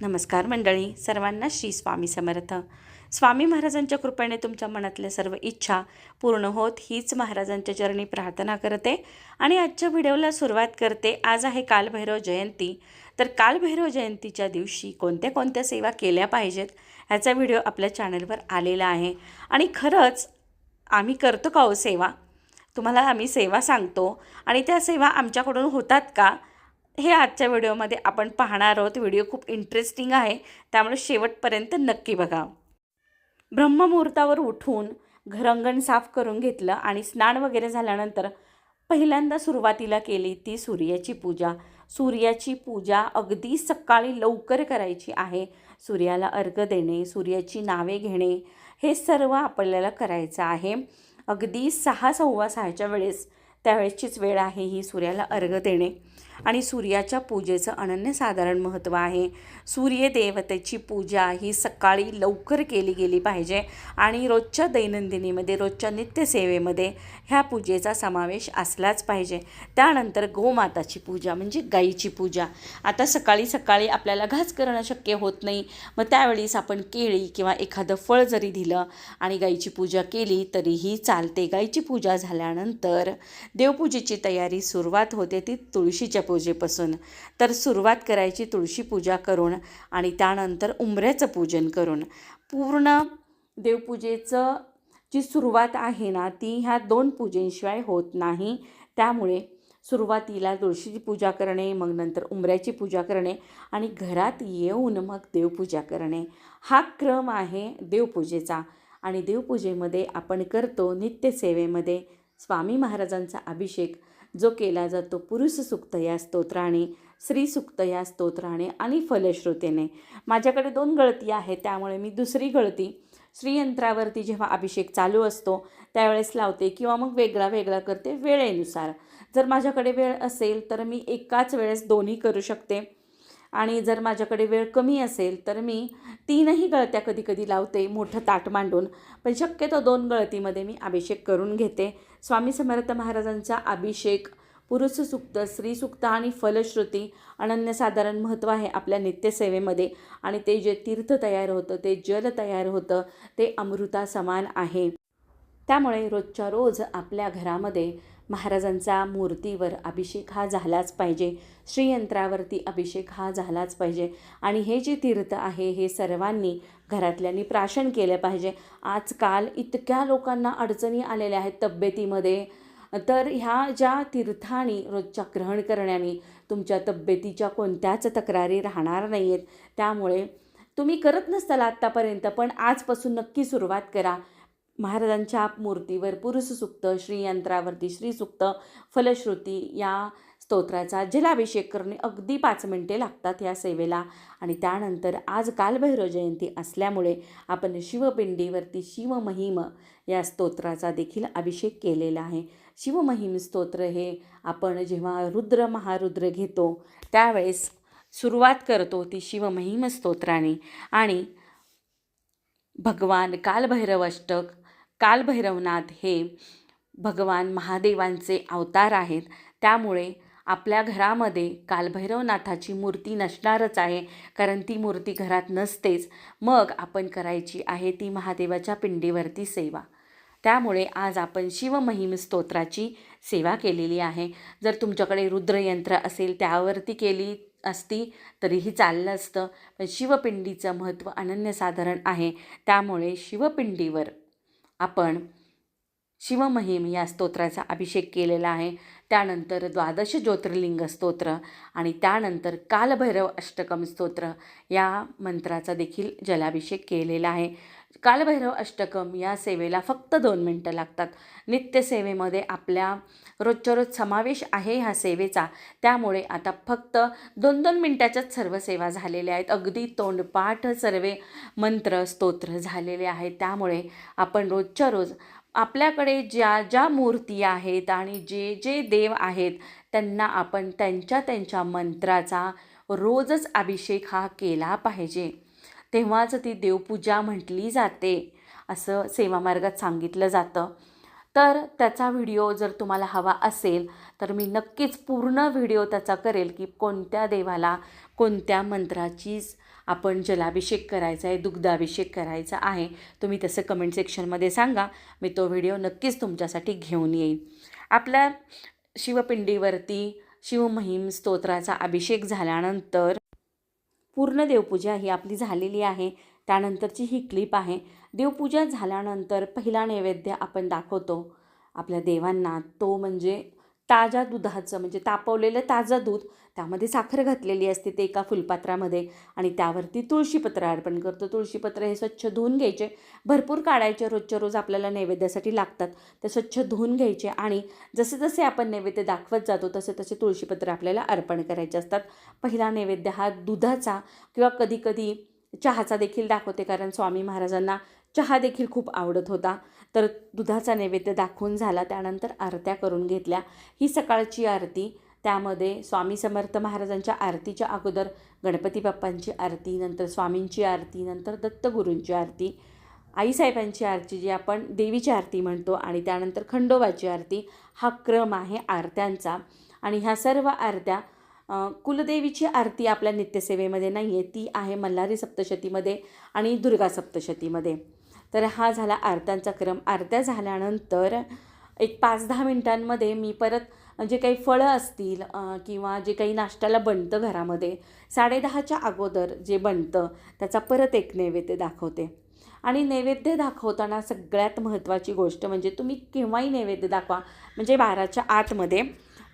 नमस्कार मंडळी सर्वांना श्री स्वामी समर्थ. स्वामी महाराजांच्या कृपेने तुमच्या मनातल्या सर्व इच्छा पूर्ण होत हीच महाराजांच्या चरणी प्रार्थना करते आणि आजच्या व्हिडिओला सुरुवात करते. आज आहे कालभैरव जयंती. तर कालभैरव जयंतीच्या दिवशी कोणत्या कोणत्या सेवा केल्या पाहिजेत ह्याचा व्हिडिओ आपल्या चॅनलवर आलेला आहे. आणि खरंच आम्ही करतो का हो सेवा? तुम्हाला आम्ही सेवा सांगतो. आणि त्या सेवा आमच्याकडून होतात का? हे आजच्या व्हिडिओमध्ये आपण पाहणार आहोत. व्हिडिओ खूप इंटरेस्टिंग आहे. त्यामुळे शेवटपर्यंत नक्की बघा. ब्रह्ममुहूर्तावर उठून घरंगण साफ करून घेतलं आणि स्नान वगैरे झाल्यानंतर पहिल्यांदा सुरुवातीला केली ती सूर्याची पूजा. सूर्याची पूजा अगदी सकाळी लवकर करायची आहे. सूर्याला अर्घ देणे सूर्याची नावे घेणे हे सर्व आपल्याला करायचं आहे. अगदी सहा सव्वा सहाच्या वेळेस त्यावेळेसचीच वेळ आहे ही सूर्याला अर्घ देणे. आणि सूर्याच्या पूजेचं अनन्यसाधारण महत्त्व आहे. सूर्यदेवतेची पूजा ही सकाळी लवकर केली गेली पाहिजे. आणि रोजच्या दैनंदिनीमध्ये रोजच्या नित्यसेवेमध्ये ह्या पूजेचा समावेश असलाच पाहिजे. त्यानंतर गोमाताची पूजा म्हणजे गाईची पूजा. आता सकाळी सकाळी आपल्याला घास करणं शक्य होत नाही. मग त्यावेळेस आपण केळी किंवा एखादं फळ जरी दिलं आणि गाईची पूजा केली तरीही चालते. गाईची पूजा झाल्यानंतर देवपूजेची तयारी सुरुवात होते ती तुळशीच्या पूजेपासून. तर सुरुवात करायची तुळशी पूजा करून आणि त्यानंतर उंबऱ्याचं पूजन करून. पूर्ण देवपूजेचं जी सुरुवात आहे ना ती ह्या दोन पूजेशिवाय होत नाही. त्यामुळे सुरुवातीला तुळशीची पूजा करणे मग नंतर उंबऱ्याची पूजा करणे आणि घरात येऊन मग देवपूजा करणे. हा क्रम आहे देवपूजेचा आणि देवपूजेमध्ये आपण करतो नित्यसेवेमध्ये. स्वामी महाराजांचा अभिषेक जो केला जातो पुरुष सुक्त या स्तोत्राने स्त्री सुक्त या स्तोत्राने आणि फलश्रुतेने. माझ्याकडे दोन गळती आहेत त्यामुळे मी दुसरी गळती श्रीयंत्रावरती जेव्हा अभिषेक चालू असतो त्यावेळेस लावते किंवा मग वेगळा वेगळा करते वेळेनुसार. जर माझ्याकडे वेळ असेल तर मी एकाच वेळेस दोन्ही करू शकते. आणि जर माझ्याकडे वेळ कमी असेल तर मी तीनही गळत्या कधी कधी लावते मोठं ताट मांडून. पण शक्यतो दोन गळतीमध्ये मी अभिषेक करून घेते. स्वामी समर्थ महाराजांचा अभिषेक पुरुष सुक्त स्त्रीसुक्त आणि फलश्रुती अनन्यसाधारण महत्त्व आहे आपल्या नित्यसेवेमध्ये. आणि ते जे तीर्थ तयार होतं ते जल तयार होतं ते अमृता समान आहे. त्यामुळे रोजच्या रोज आपल्या घरामध्ये महाराजांचा मूर्तीवर अभिषेक हा झालाच पाहिजे. श्रीयंत्रावरती अभिषेक हा झालाच पाहिजे. आणि हे जे तीर्थ आहे हे सर्वांनी घरातल्यांनी प्राशन केलं पाहिजे. आजकाल इतक्या लोकांना अडचणी आलेल्या आहेत तब्येतीमध्ये. तर ह्या ज्या तीर्थांनी रोजच्या ग्रहण करण्याने तुमच्या तब्येतीच्या कोणत्याच तक्रारी राहणार नाही आहेत त्यामुळे तुम्ही करत नसताल आत्तापर्यंत पण आजपासून नक्की सुरुवात करा. महाराजांच्या मूर्तीवर पुरुषसुक्त श्रीयंत्रावरती श्रीसुक्त फलश्रुती या स्तोत्राचा जलाभिषेक करणे अगदी पाच मिनटे लागतात या सेवेला. आणि त्यानंतर आज कालभैरव जयंती असल्यामुळे आपण शिवपिंडीवरती शिवमहिम या स्तोत्राचा देखील अभिषेक केलेला आहे. शिवमहिम स्तोत्र हे आपण जेव्हा रुद्र महारुद्र घेतो त्यावेळेस सुरुवात करतो ती शिवमहिम स्तोत्राने. आणि भगवान कालभैरव अष्टक कालभैरवनाथ हे भगवान महादेवांचे अवतार आहेत. त्यामुळे आपल्या घरामध्ये कालभैरवनाथाची मूर्ती नसणारच आहे कारण ती मूर्ती घरात नसतेच. मग आपण करायची आहे ती महादेवाच्या पिंडीवरती सेवा. त्यामुळे आज आपण शिवमहिम स्तोत्राची सेवा केलेली आहे. जर तुमच्याकडे रुद्रयंत्र असेल त्यावरती केली असती तरीही चाललं असतं. पण शिवपिंडीचं महत्त्व अनन्यसाधारण आहे. त्यामुळे शिवपिंडीवर आपण शिवमहिम या स्तोत्राचा अभिषेक केलेला आहे. त्यानंतर द्वादश ज्योतिर्लिंग स्तोत्र आणि त्यानंतर कालभैरव अष्टकम स्तोत्र या मंत्राचा देखील जलाभिषेक केलेला आहे. कालभैरव अष्टकम या सेवेला फक्त दोन मिनटं लागतात. नित्यसेवेमध्ये आपल्या रोजच्या रोज समावेश आहे ह्या सेवेचा. त्यामुळे आता फक्त दोन दोन मिनटाच्याच सर्व सेवा झालेल्या आहेत. अगदी तोंडपाठ सर्व मंत्र स्तोत्र झालेले आहेत. त्यामुळे आपण रोजच्या रोज आपल्याकडे ज्या ज्या मूर्ती आहेत आणि जे जे देव आहेत त्यांना आपण त्यांच्या त्यांच्या मंत्राचा रोजच अभिषेक हा केला पाहिजे. तेव्हाच ती देवपूजा म्हटली जाते असं सेवामार्गात सांगितलं जातं. तर त्याचा व्हिडिओ जर तुम्हाला हवा असेल तर मी नक्कीच पूर्ण व्हिडिओ त्याचा करेल की कोणत्या देवाला कोणत्या मंत्राचीच आपण जलाभिषेक करायचा आहे दुग्धाभिषेक करायचा आहे तुम्ही तसं कमेंट सेक्शनमध्ये सांगा. मी तो व्हिडिओ नक्कीच तुमच्यासाठी घेऊन येईन. आपल्या शिवपिंडीवरती शिवमहिम स्तोत्राचा अभिषेक झाल्यानंतर पूर्ण देवपूजा ही आपली झालेली आहे. त्यानंतरची ही क्लिप आहे. देवपूजा झाल्यानंतर पहिला नैवेद्य आपण दाखवतो. आपल्या देवांना तो म्हणजे ताज्या दुधाचं म्हणजे तापवलेलं ताजं दूध त्यामध्ये साखर घातलेली असते ते एका फुलपात्रामध्ये आणि त्यावरती तुळशीपत्र अर्पण करतो. तुळशीपत्र हे स्वच्छ धुवून घ्यायचे भरपूर काढायचे रोजच्या रोज आपल्याला नैवेद्यासाठी लागतात. ते स्वच्छ धुवून घ्यायचे आणि जसे जसे आपण नैवेद्य दाखवत जातो तसे तसे तुळशीपत्र आपल्याला अर्पण करायचे असतात. पहिला नैवेद्य हा दुधाचा किंवा कधीकधी चहाचा देखील दाखवते कारण स्वामी महाराजांना चहा देखील खूप आवडत होता. तर दुधाचा नैवेद्य दाखवून झाला. त्यानंतर आरत्या करून घेतल्या. ही सकाळची आरती. त्यामध्ये स्वामी समर्थ महाराजांच्या आरतीच्या अगोदर गणपती बाप्पांची आरती नंतर स्वामींची आरती नंतर दत्तगुरूंची आरती आईसाहेबांची आरती जी आपण देवीची आरती म्हणतो आणि त्यानंतर खंडोबाची आरती. हा क्रम आहे आरत्यांचा. आणि ह्या सर्व आरत्या कुलदेवीची आरती आपल्या नित्यसेवेमध्ये नाही आहे ती आहे मल्हारी सप्तशतीमध्ये आणि दुर्गा सप्तशतीमध्ये. तर हा झाला आरत्यांचा क्रम. आरत्या झाल्यानंतर एक पाच दहा मिनटांमध्ये मी परत जे काही फळं असतील किंवा जे काही नाश्त्याला बनतं घरामध्ये साडेदहाच्या अगोदर जे बनतं त्याचा परत एक नैवेद्य दाखवते. आणि नैवेद्य दाखवताना सगळ्यात महत्त्वाची गोष्ट म्हणजे तुम्ही केव्हाही नैवेद्य दाखवा म्हणजे बाराच्या आतमध्ये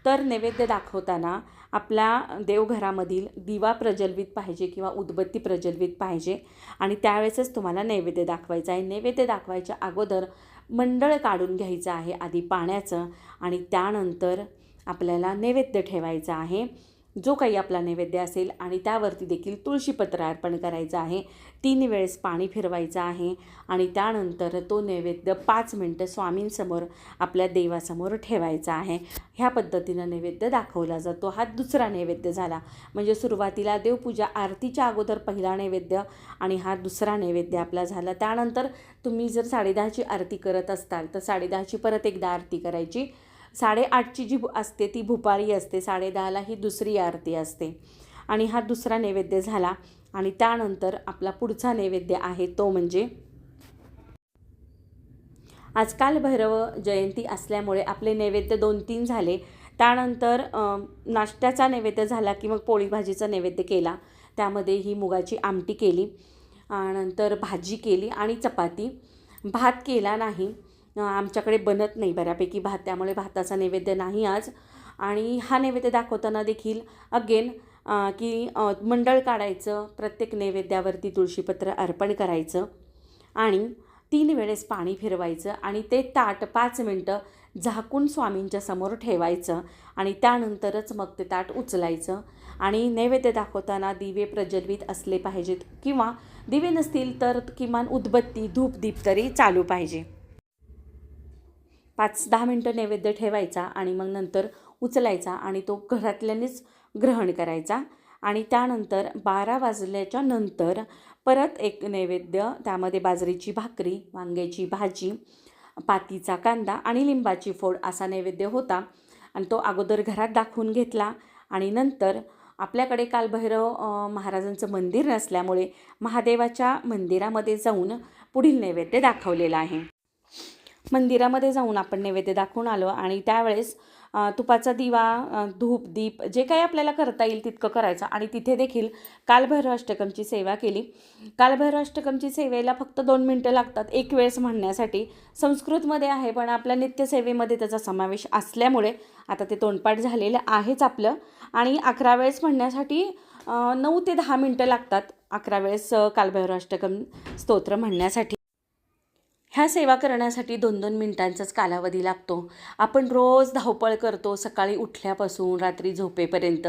तर नैवेद्य दाखवताना आपल्या देवघरामधील दिवा प्रज्वलित पाहिजे किंवा उदबत्ती प्रज्वलित पाहिजे. आणि त्यावेळेसच तुम्हाला नैवेद्य दाखवायचं आहे. नैवेद्य दाखवायच्या अगोदर मंडळ काढून घ्यायचं आहे आधी पाण्याचं आणि त्यानंतर आपल्याला नैवेद्य ठेवायचं आहे. जो काही आपला नैवेद्य असेल आणि त्यावरती देखील तुळशीपत्र अर्पण करायचं आहे. तीन वेळेस पाणी फिरवायचं आहे आणि त्यानंतर तो नैवेद्य पाच मिनटं स्वामींसमोर आपल्या देवासमोर ठेवायचा आहे. ह्या पद्धतीनं नैवेद्य दाखवला जातो. हा दुसरा नैवेद्य झाला. म्हणजे सुरुवातीला देवपूजा आरतीच्या अगोदर पहिला नैवेद्य आणि हा दुसरा नैवेद्य आपला झाला. त्यानंतर तुम्ही जर साडेदहाची आरती करत असताल तर साडेदहाची परत एकदा आरती करायची. साडेआठची जी भु- असते ती भुपाळी असते साडेदहाला ही दुसरी आरती असते. आणि हा दुसरा नैवेद्य झाला आणि त्यानंतर आपला पुढचा नैवेद्य आहे तो म्हणजे आजकाल भैरव जयंती असल्यामुळे आपले नैवेद्य दोन तीन झाले. त्यानंतर नाश्त्याचा नैवेद्य झाला की मग पोळी भाजीचा नैवेद्य केला. त्यामध्ये ही मुगाची आमटी केली. नंतर भाजी केली आणि चपाती. भात केला नाही. आमच्याकडे बनत नाही बऱ्यापैकी भात त्यामुळे भाताचा नैवेद्य नाही आज. आणि हा नैवेद्य दाखवताना देखील अगेन की मंडळ काढायचं प्रत्येक नैवेद्यावरती तुळशीपत्र अर्पण करायचं आणि तीन वेळेस पाणी फिरवायचं आणि ते ताट पाच मिनटं झाकून स्वामींच्या समोर ठेवायचं आणि त्यानंतरच मग ते ताट उचलायचं. आणि नैवेद्य दाखवताना दिवे प्रज्वलित असले पाहिजेत किंवा दिवे नसतील तर किमान उदबत्ती धूपदीप तरी चालू पाहिजे. पाच दहा मिनटं नैवेद्य ठेवायचा आणि मग नंतर उचलायचा आणि तो घरातल्यानेच ग्रहण करायचा. आणि त्यानंतर बारा वाजल्याच्या नंतर परत एक नैवेद्य त्यामध्ये बाजरीची भाकरी वांग्याची भाजी पातीचा कांदा आणि लिंबाची फोड असा नैवेद्य होता. आणि तो अगोदर घरात दाखवून घेतला. आणि नंतर आपल्याकडे कालभैरव महाराजांचं मंदिर नसल्यामुळे महादेवाच्या मंदिरामध्ये जाऊन पुढील नैवेद्य दाखवलेला आहे. मंदिरामध्ये जाऊन आपण नैवेद्य दाखवून आलो आणि त्यावेळेस तुपाचा दिवा धूप दीप जे काही आपल्याला करता येईल तितकं करायचं. आणि तिथे देखील कालभैरव अष्टकमची सेवा केली. कालभैरव अष्टकमची सेवेला फक्त दोन मिनटं लागतात एक वेळेस म्हणण्यासाठी. संस्कृतमध्ये आहे पण आपल्या नित्यसेवेमध्ये त्याचा समावेश असल्यामुळे आता ते तोंडपाठ झालेलं आहेच आपलं. आणि अकरा वेळेस म्हणण्यासाठी नऊ ते दहा मिनटं लागतात अकरा वेळेस कालभैरव अष्टकम स्तोत्र म्हणण्यासाठी. ह्या सेवा करण्यासाठी दोन दोन मिनिटांचाच कालावधी लागतो. आपण रोज धावपळ करतो सकाळी उठल्यापासून रात्री झोपेपर्यंत.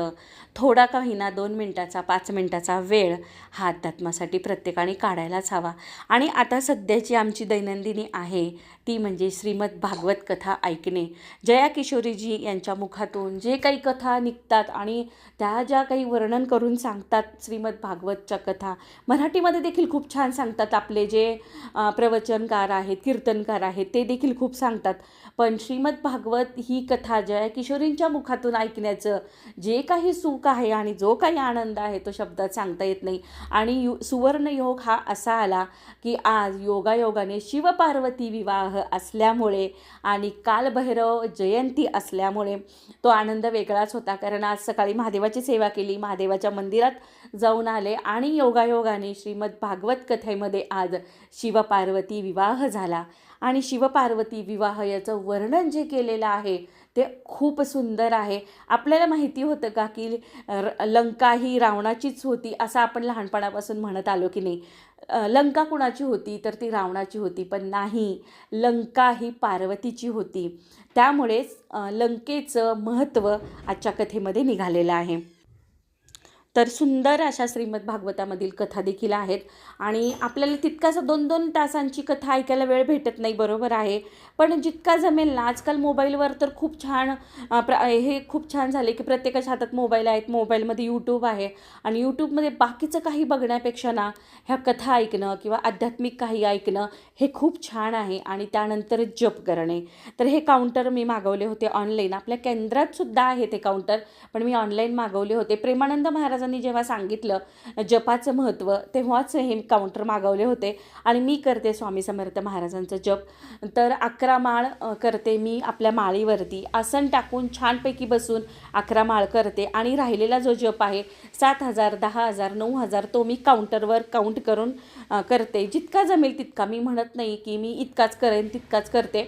थोडा का होईना दोन मिनटाचा पाच मिनटाचा वेळ हा अध्यात्मासाठी प्रत्येकाने काढायलाच हवा. आणि आता सध्याची आमची दैनंदिनी आहे ती म्हणजे श्रीमद भागवत कथा ऐकणे. जया किशोरीजी यांच्या मुखातून जे काही कथा निघतात आणि त्या ज्या काही वर्णन करून सांगतात श्रीमद भागवतच्या कथा मराठीमध्ये देखील खूप छान सांगतात आपले जे प्रवचनकार आहेत कीर्तनकार आहेत ते देखील खूप सांगतात. पण श्रीमद भागवत ही कथा जया किशोरींच्या मुखातून ऐकण्याचं जे काही सुख आहे आणि जो काही आनंद आहे तो शब्दात सांगता येत नाही. आणि यु सुवर्णयोग हा असा आला की आज योगायोगाने शिवपार्वती विवाह असल्यामुळे आणि कालभैरव जयंती असल्यामुळे तो आनंद वेगळाच होता. कारण आज सकाळी महादेवाची सेवा केली महादेवाच्या मंदिरात जाऊन आले आणि योगायोगाने श्रीमद भागवत कथेमध्ये आज शिवपार्वती विवाह झाला. आणि शिवपार्वती विवाह याचं वर्णन जे केलेलं आहे ते खूप सुंदर आहे. आपल्याला माहिती होतं का की र- लंका ही रावणाचीच होती असं आपण लहानपणापासून म्हणत आलो की नाही. लंका कुणाची होती? तर ती रावणाची होती पण नाही. लंका ही पार्वतीची होती. त्यामुळेच लंकेचं महत्त्व आजच्या कथेमध्ये निघालेलं आहे. तर सुंदर अशा श्रीमद भागवतामधील कथा देखील आहेत. आणि आपल्याला तितकासा दोन दोन तासांची कथा ऐकायला वेळ भेटत नाही बरोबर आहे. पण जितका जमेल ना आजकाल मोबाईलवर तर खूप छान प्र हे खूप छान झाले की प्रत्येकाच्या हातात मोबाईल आहेत. मोबाईलमध्ये यूट्यूब आहे. आणि यूट्यूबमध्ये बाकीचं काही बघण्यापेक्षा ना ह्या कथा ऐकणं किंवा आध्यात्मिक काही ऐकणं हे खूप छान आहे आणि त्यानंतर जप करणे. तर हे काउंटर मी मागवले होते ऑनलाईन. आपल्या केंद्रात सुद्धा आहे ते काउंटर पण मी ऑनलाईन मागवले होते. प्रेमानंद महाराज महाराजांनी जेव्हा सांगितलं जपाचं महत्त्व तेव्हाच हे काउंटर मागवले होते. आणि मी करते स्वामी समर्थ महाराजांचं जप. तर अकरा माळ करते मी आपल्या माळीवरती. आसन टाकून छानपैकी बसून अकरा माळ करते. आणि राहिलेला जो जप आहे सात हजार दहा हजार नऊ हजार तो मी काउंटरवर काउंट करून करते. जितका जमेल तितका. मी म्हणत नाही की मी इतकाच करेन तितकाच करते.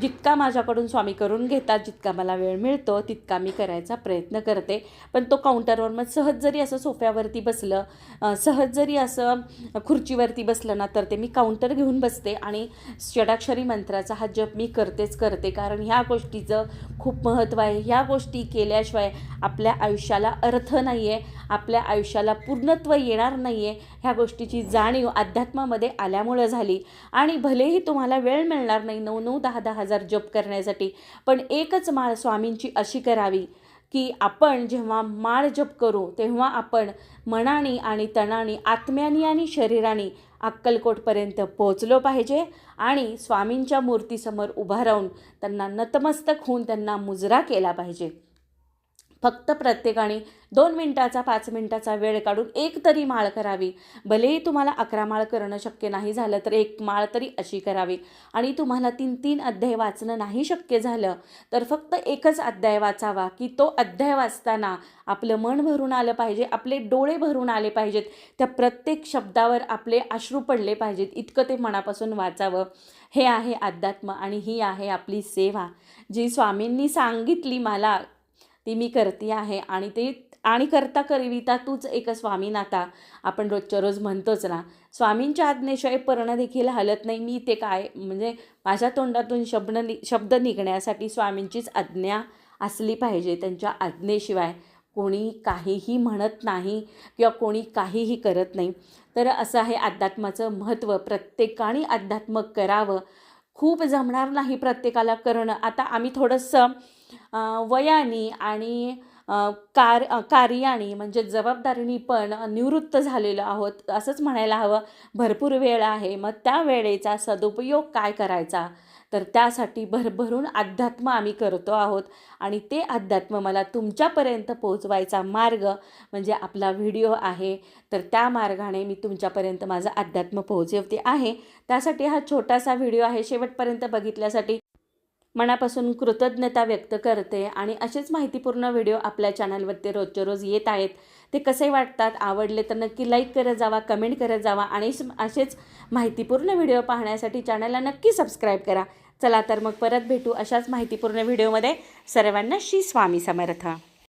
जितका माझ्याकडून स्वामी करून घेतात जितका मला वेळ मिळतो तितका मी करायचा प्रयत्न करते. पण तो काउंटरवर मग सहज जरी असं सोफ्यावरती बसलं सहज जरी असं खुर्चीवरती बसलं ना तर ते मी काउंटर घेऊन बसते आणि षडाक्षरी मंत्राचा हा जप मी करतेच करते. कारण ह्या गोष्टीचं खूप महत्त्व आहे. ह्या गोष्टी केल्याशिवाय आपल्या आयुष्याला अर्थ नाही आहे आपल्या आयुष्याला पूर्णत्व येणार नाही आहे ह्या गोष्टीची जाणीव अध्यात्मामध्ये आल्यामुळं झाली. आणि भलेही तुम्हाला वेळ मिळणार नाही नऊ नऊ दहा दहा हजार जप करण्यासाठी पण एकच माळ स्वामींची अशी करावी. की आपण जेव्हा माळ जप करू तेव्हा आपण मनाने आणि तणाने आत्म्याने आणि शरीराने अक्कलकोटपर्यंत पोहोचलो पाहिजे आणि स्वामींच्या मूर्तीसमोर उभा राहून त्यांना नतमस्तक होऊन त्यांना मुजरा केला पाहिजे. फक्त प्रत्येकाने दोन मिनटाचा पाच मिनटाचा वेळ काढून एक तरी माळ करावी. भलेही तुम्हाला अकरा माळ करणं शक्य नाही झालं तर एक माळ तरी अशी करावी. आणि तुम्हाला तीन तीन अध्याय वाचणं नाही शक्य झालं तर फक्त एकच अध्याय वाचावा की तो अध्याय वाचताना आपलं मन भरून आलं पाहिजे आपले डोळे भरून आले पाहिजेत. त्या प्रत्येक शब्दावर आपले अश्रू पडले पाहिजेत. इतकं ते मनापासून वाचावं. हे आहे अध्यात्म आणि ही आहे आपली सेवा. जी स्वामींनी सांगितली मला ती मी करते आहे आणि ते आणि करता करविता तूच एक स्वामीनाथा आपण रोजच्या रोज म्हणतोच ना स्वामींच्या आज्ञेशिवाय पर्ण देखील हलत नाही. मी ते काय म्हणजे माझ्या तोंडातून शब्द नि शब्द निघण्यासाठी स्वामींचीच आज्ञा असली पाहिजे. त्यांच्या आज्ञेशिवाय कोणी काहीही म्हणत नाही किंवा कोणी काहीही करत नाही. तर असं आहे अध्यात्माचं महत्त्व. प्रत्येकाने अध्यात्म करावं. खूप जमणार नाही प्रत्येकाला करणं. आता आम्ही थोडंसं वयाने आणि कार अं, कार्याने म्हणजे जबाबदारीने पण निवृत्त झालेलो आहोत असंच म्हणायला हवं. भरपूर वेळ आहे. मग त्या वेळेचा सदुपयोग काय करायचा? तर त्यासाठी भरभरून अध्यात्म आम्ही करतो आहोत. आणि ते अध्यात्म मला तुमच्यापर्यंत पोहोचवायचा मार्ग म्हणजे आपला व्हिडिओ आहे. तर त्या मार्गाने मी तुमच्यापर्यंत माझं अध्यात्म पोहोचवते आहे. त्यासाठी हा छोटासा व्हिडिओ आहे. शेवटपर्यंत बघितल्यासाठी मनापासून कृतज्ञता व्यक्त करते आणि असेच माहितीपूर्ण व्हिडिओ आपल्या चॅनलवरती रोजच्या रोज येत आहेत. ते कसे वाटतात आवडले तर नक्की लाईक करत जावा कमेंट करत जावा आणि असेच माहितीपूर्ण व्हिडिओ पाहण्यासाठी चॅनलला नक्की सबस्क्राईब करा. चला तर मग परत भेटू अशाच माहितीपूर्ण व्हिडिओमध्ये. सर्वांना श्री स्वामी समर्थ.